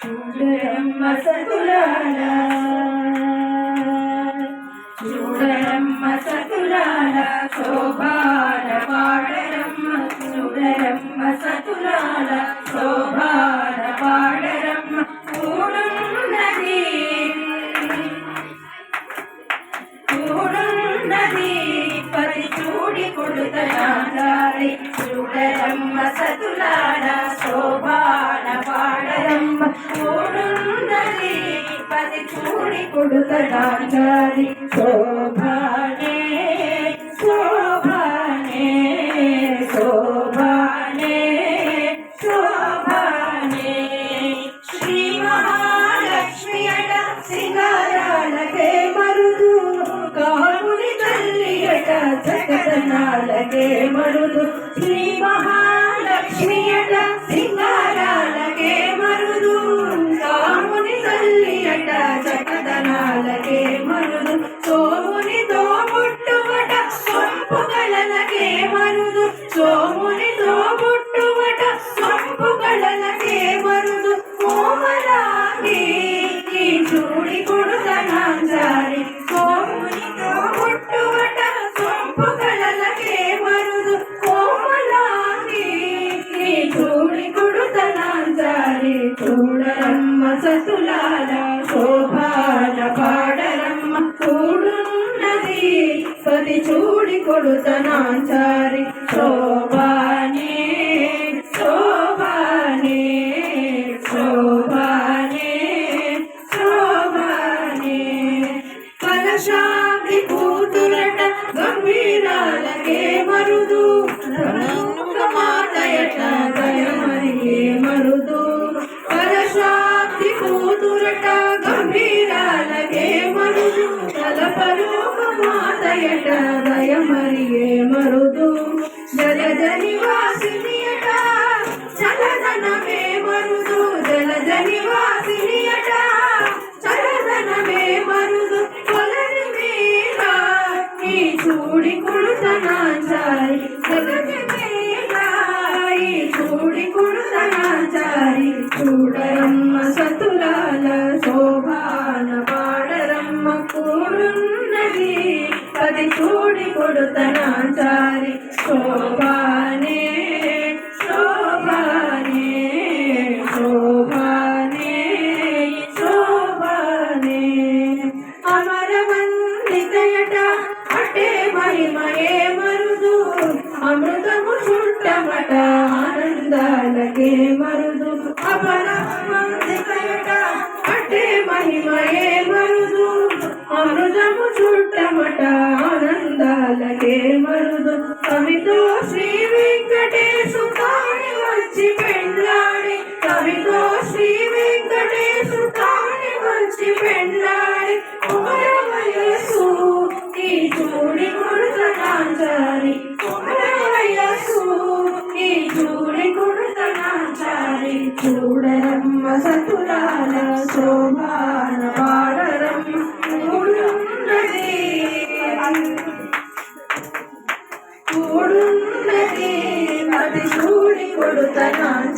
చూడరమ్మ సతులాల చూడరమ్మ సతులాల శోభాల పాడరమ్మ చూడరమ్మ సతులాల శోభాల పాడరమ్మ కూడున్నది కూడున్నది పది చూడి కొడుతనాదారి చూడరమ్మ సతులాడా శోభాన పాడరమ్మ కూడున్నది పది కూడి కొడుతనాదారి శోభానే శోభానే శోభానే శోభానే. శ్రీ మహాలక్ష్మి అట సింగారాలకే మరుదు. కాముని తల్లి అట జగదనాలకే మరుదు. శ్రీ మహా సతులాల శోభాల పాడరమ్మ కూడున్నది పది చూడి కొడుతనాచారి. శోభానే శోభానే శోభానే శోభానే. కలశాబ్ది కూతురట గంభీరాలకే మరుదు. గంభీరాలకే మరుదు కలపలోక మాతయట దయమరిగే మరుదు. జలజ నివాసినియట చలదనమే కూడి చూడి కొడుతనాచారి శోభానే శోభానే శోభానే శోభానే. అమర అమరవందితయట అటే మహిమయే మరుదు. అమృతము చుట్టమట ఆనందాలకే మరుదు. అపరవందితయట అటే మహిమయే మరుదు. అమృతము చుట్ట కవితో శ్రీ వెంకటేశు కాని వచ్చి పెండ్లాడి కవితో శ్రీ వెంకటేశు కాని వచ్చి పెండ్లాడి కుమర వయస్సు ఈ చూడి కొడుతనాచారి కుమర వయస్సు ఈ చూడి కొడుతనాచారి చూడరమ్మ సతులాల శోభాన Bye, Mom.